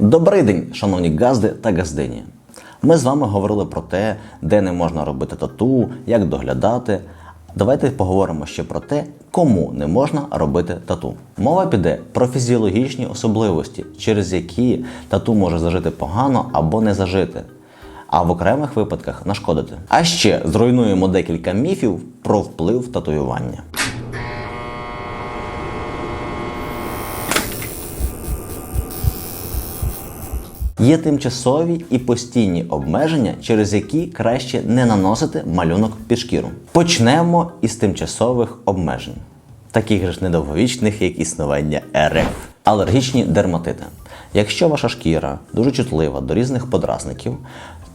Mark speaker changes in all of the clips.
Speaker 1: Добрий день, шановні газди та газдині. Ми з вами говорили про те, де не можна робити тату, як доглядати. Давайте поговоримо ще про те, кому не можна робити тату. Мова піде про фізіологічні особливості, через які тату може зажити погано або не зажити, а в окремих випадках нашкодити. А ще зруйнуємо декілька міфів про вплив татуювання. Є тимчасові і постійні обмеження, через які краще не наносити малюнок під шкіру. Почнемо із тимчасових обмежень, таких ж недовговічних, як існування РФ. Алергічні дерматити. Якщо ваша шкіра дуже чутлива до різних подразників,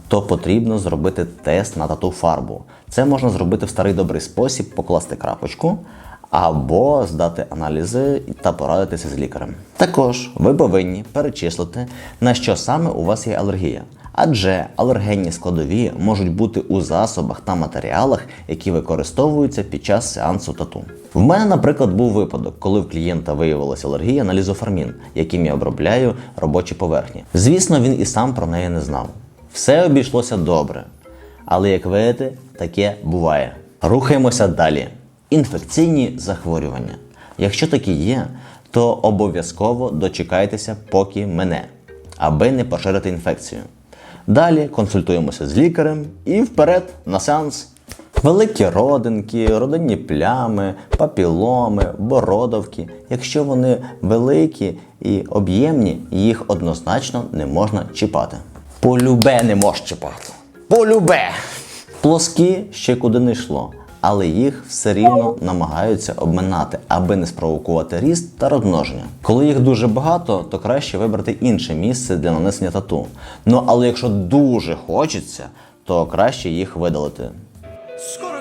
Speaker 1: то потрібно зробити тест на тату фарбу. Це можна зробити в старий добрий спосіб, покласти крапочку або здати аналізи та порадитися з лікарем. Також ви повинні перечислити, на що саме у вас є алергія. Адже алергенні складові можуть бути у засобах та матеріалах, які використовуються під час сеансу тату. В мене, наприклад, був випадок, коли в клієнта виявилася алергія на лізофармін, яким я обробляю робочі поверхні. Звісно, він і сам про неї не знав. Все обійшлося добре. Але як видите, таке буває. Рухаємося далі. Інфекційні захворювання. Якщо такі є, то обов'язково дочекайтеся, поки мене, аби не поширити інфекцію. Далі консультуємося з лікарем і вперед на сеанс. Великі родинки, родинні плями, папіломи, бородавки. Якщо вони великі і об'ємні, їх однозначно не можна чіпати. Полюбе не можеш чіпати. Полюбе! Плоскі ще куди не йшло, але їх все рівно намагаються обминати, аби не спровокувати ріст та розмноження. Коли їх дуже багато, то краще вибрати інше місце для нанесення тату. Ну але якщо дуже хочеться, то краще їх видалити.
Speaker 2: Скоро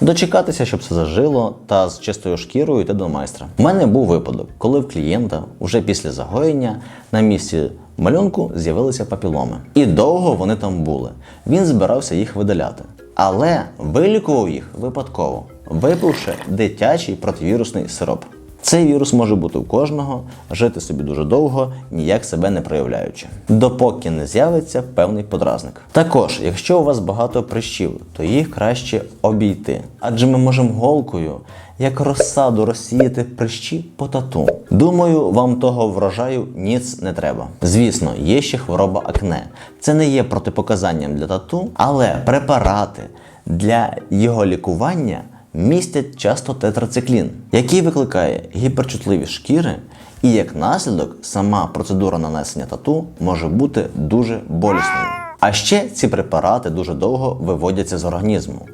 Speaker 1: Дочекатися, щоб все зажило, та з чистою шкірою йти до майстра. У мене був випадок, коли в клієнта вже після загоєння на місці малюнку з'явилися папіломи. І довго вони там були. Він збирався їх видаляти. Але вилікував їх випадково, випивши дитячий противірусний сироп. Цей вірус може бути у кожного, жити собі дуже довго, ніяк себе не проявляючи, допоки не з'явиться певний подразник. Також, якщо у вас багато прищів, то їх краще обійти, адже ми можемо голкою, як розсаду, розсіяти прищі по тату. Думаю, вам того врожаю ніц не треба. Звісно, є ще хвороба акне. Це не є протипоказанням для тату, але препарати для його лікування містять часто тетрациклін, який викликає гіперчутливість шкіри, і як наслідок сама процедура нанесення тату може бути дуже болісною. А ще ці препарати дуже довго виводяться з організму.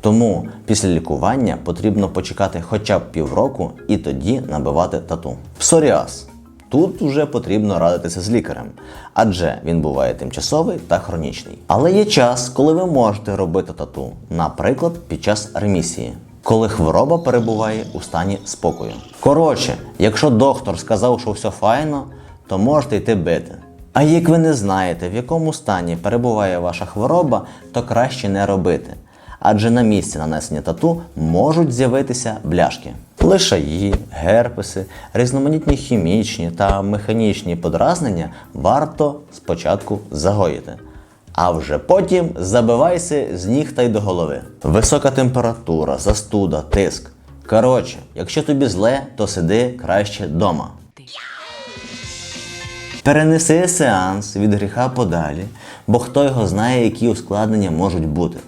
Speaker 1: Тому після лікування потрібно почекати хоча б півроку і тоді набивати тату. Псоріаз. Тут вже потрібно радитися з лікарем, адже він буває тимчасовий та хронічний. Але є час, коли ви можете робити тату, наприклад, під час ремісії, коли хвороба перебуває у стані спокою. Коротше, якщо доктор сказав, що все файно, то можете йти бити. А як ви не знаєте, в якому стані перебуває ваша хвороба, то краще не робити. Адже на місці нанесення тату можуть з'явитися бляшки. Лишаї, герпеси, різноманітні хімічні та механічні подразнення варто спочатку загоїти. А вже потім забивайся з ніг та й до голови. Висока температура, застуда, тиск. Коротше, якщо тобі зле, то сиди краще вдома. Перенеси сеанс від гріха подалі, бо хто його знає, які ускладнення можуть бути.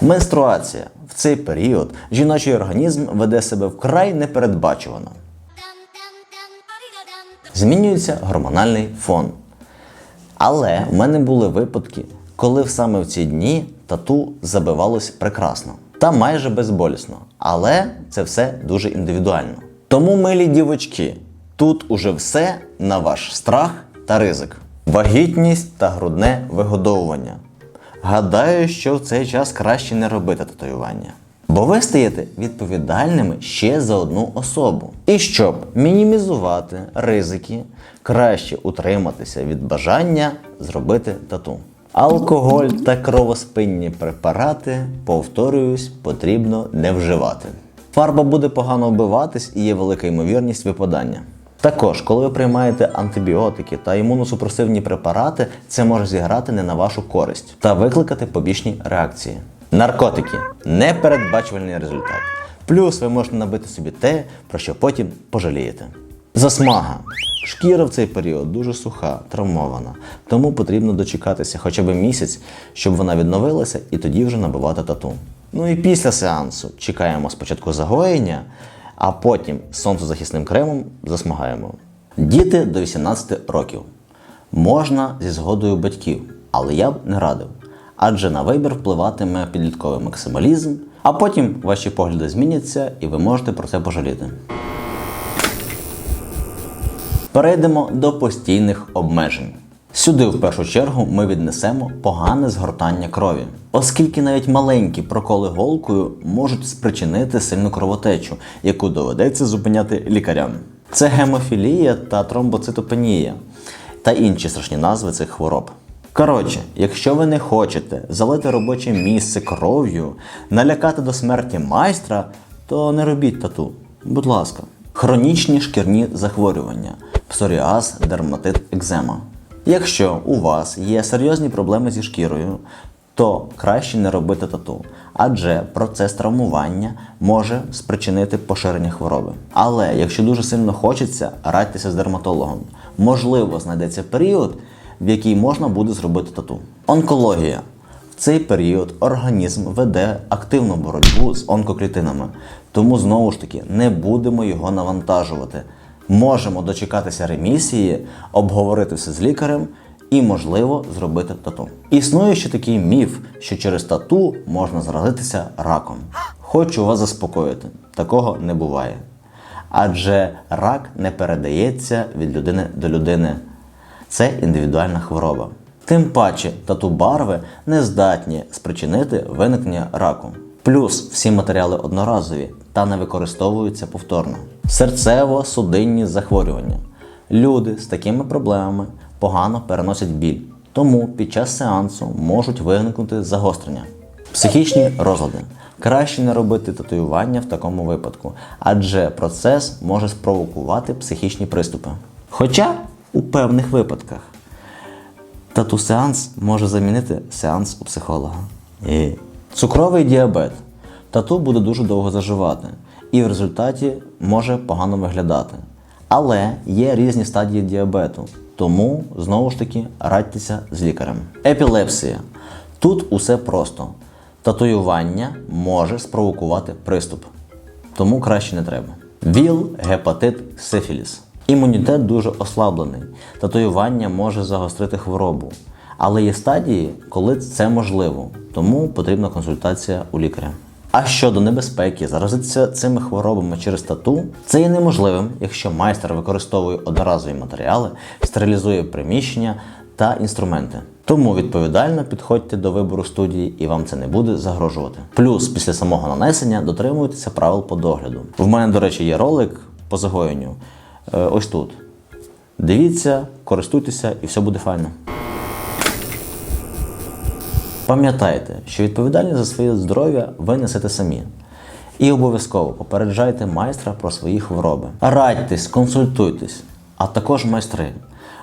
Speaker 1: Менструація в цей період жіночий організм веде себе вкрай непередбачувано. Змінюється гормональний фон. Але в мене були випадки, коли саме в ці дні тату забивалось прекрасно та майже безболісно. Але це все дуже індивідуально. Тому, милі дівочки, тут уже все на ваш страх та ризик. Вагітність та грудне вигодовування. Гадаю, що в цей час краще не робити татуювання. Бо ви стаєте відповідальними ще за одну особу. І щоб мінімізувати ризики, краще утриматися від бажання зробити тату. Алкоголь та кровоспинні препарати, повторююсь, потрібно не вживати. Фарба буде погано вбиватись і є велика ймовірність випадання. Також, коли ви приймаєте антибіотики та імуносупресивні препарати, це може зіграти не на вашу користь та викликати побічні реакції. Наркотики непередбачувальний результат. Плюс ви можете набити собі те, про що потім пожалієте. Засмага. Шкіра в цей період дуже суха, травмована, тому потрібно дочекатися хоча б місяць, щоб вона відновилася, і тоді вже набивати тату. Ну і після сеансу чекаємо спочатку загоєння, а потім сонцезахисним кремом засмагаємо. Діти до 18 років. Можна зі згодою батьків, але я б не радив. Адже на вибір впливатиме підлітковий максималізм, а потім ваші погляди зміняться і ви можете про це пожаліти. Перейдемо до постійних обмежень. Сюди, в першу чергу, ми віднесемо погане згортання крові, оскільки навіть маленькі проколи голкою можуть спричинити сильну кровотечу, яку доведеться зупиняти лікарям. Це гемофілія та тромбоцитопенія та інші страшні назви цих хвороб. Коротше, якщо ви не хочете залити робоче місце кров'ю, налякати до смерті майстра, то не робіть тату. Будь ласка. Хронічні шкірні захворювання, псоріаз, дерматит, екзема. Якщо у вас є серйозні проблеми зі шкірою, то краще не робити тату, адже процес травмування може спричинити поширення хвороби. Але якщо дуже сильно хочеться, радьтеся з дерматологом. Можливо, знайдеться період, в який можна буде зробити тату. Онкологія. В цей період організм веде активну боротьбу з онкоклітинами, тому знову ж таки не будемо його навантажувати. Можемо дочекатися ремісії, обговорити все з лікарем і, можливо, зробити тату. Існує ще такий міф, що через тату можна заразитися раком. Хочу вас заспокоїти, такого не буває. Адже рак не передається від людини до людини. Це індивідуальна хвороба. Тим паче тату барви не здатні спричинити виникнення раку. Плюс всі матеріали одноразові та не використовуються повторно. Серцево-судинні захворювання. Люди з такими проблемами погано переносять біль, тому під час сеансу можуть виникнути загострення. Психічні розлади. Краще не робити татуювання в такому випадку, адже процес може спровокувати психічні приступи. Хоча у певних випадках тату-сеанс може замінити сеанс у психолога. І... Цукровий діабет. Тату буде дуже довго заживати і в результаті може погано виглядати. Але є різні стадії діабету, тому знову ж таки радьтеся з лікарем. Епілепсія. Тут усе просто. Татуювання може спровокувати приступ, тому краще не треба. ВІЛ, гепатит, сифіліс. Імунітет дуже ослаблений. Татуювання може загострити хворобу. Але є стадії, коли це можливо, тому потрібна консультація у лікаря. А щодо небезпеки заразитися цими хворобами через тату, це є неможливим, якщо майстер використовує одноразові матеріали, стерилізує приміщення та інструменти. Тому відповідально підходьте до вибору студії і вам це не буде загрожувати. Плюс після самого нанесення дотримуйтеся правил по догляду. В мене, до речі, є ролик по загоєнню. Е, ось тут. Дивіться, користуйтеся і все буде файно. Пам'ятайте, що відповідальність за своє здоров'я ви несете самі. І обов'язково попереджайте майстра про свої хвороби. Радьтесь, консультуйтесь, а також майстри.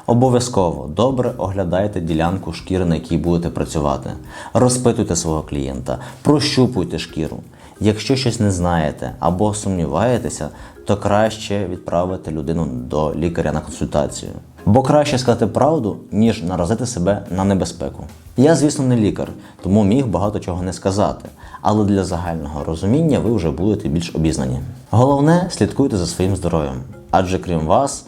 Speaker 1: Обов'язково добре оглядайте ділянку шкіри, на якій будете працювати. Розпитуйте свого клієнта, прощупуйте шкіру. Якщо щось не знаєте або сумніваєтеся, то краще відправити людину до лікаря на консультацію. Бо краще сказати правду, ніж наразити себе на небезпеку. Я, звісно, не лікар, тому міг багато чого не сказати, але для загального розуміння ви вже будете більш обізнані. Головне, слідкуйте за своїм здоров'ям, адже крім вас,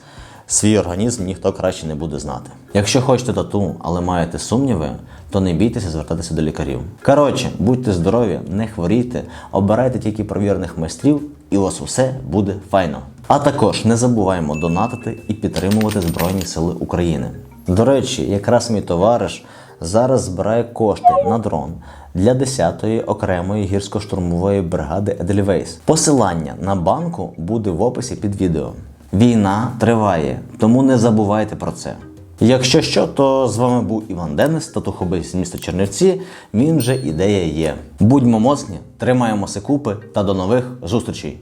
Speaker 1: свій організм ніхто краще не буде знати. Якщо хочете тату, але маєте сумніви, то не бійтеся звертатися до лікарів. Коротше, будьте здорові, не хворійте, обирайте тільки провірених майстрів, і у вас усе буде файно. А також не забуваємо донатити і підтримувати Збройні Сили України. До речі, якраз мій товариш зараз збирає кошти на дрон для 10-ї окремої гірсько-штурмової бригади Едельвейс. Посилання на банку буде в описі під відео. Війна триває, тому не забувайте про це. Якщо що, то з вами був Іван Денис, татухобий з міста Чернівці. Він же ідея є. Будьмо моцні, тримаємося купи та до нових зустрічей!